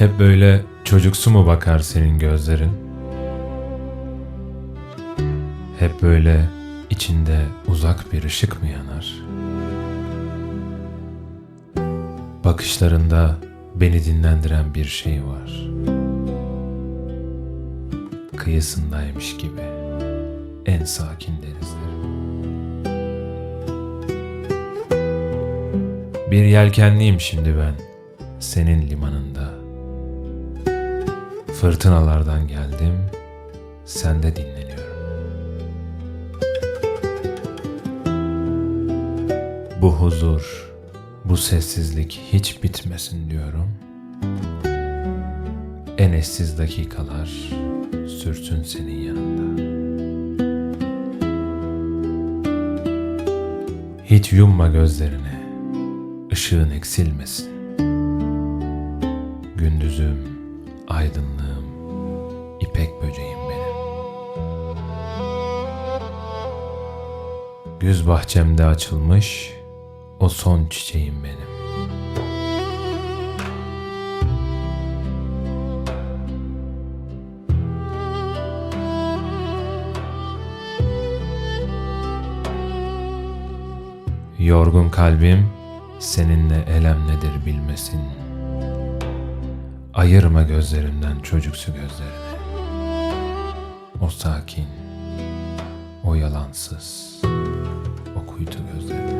Hep böyle çocuksu mu bakar senin gözlerin? Hep böyle içinde uzak bir ışık mı yanar? Bakışlarında beni dinlendiren bir şey var. Kıyısındaymış gibi en sakin denizlerin. Bir yelkenliyim şimdi ben senin limanında. Fırtınalardan geldim, sende dinleniyorum. Bu huzur, bu sessizlik hiç bitmesin diyorum. En eşsiz dakikalar sürsün senin yanında. Hiç yumma gözlerini, ışığın eksilmesin. Gündüzüm, aydınlığım, ipek böceğim benim. Güz bahçemde açılmış, o son çiçeğim benim. Yorgun kalbim seninle elem nedir bilmesin. Ayırma gözlerimden çocuksu gözlerini. O sakin, o yalansız, o kuytu gözlerini.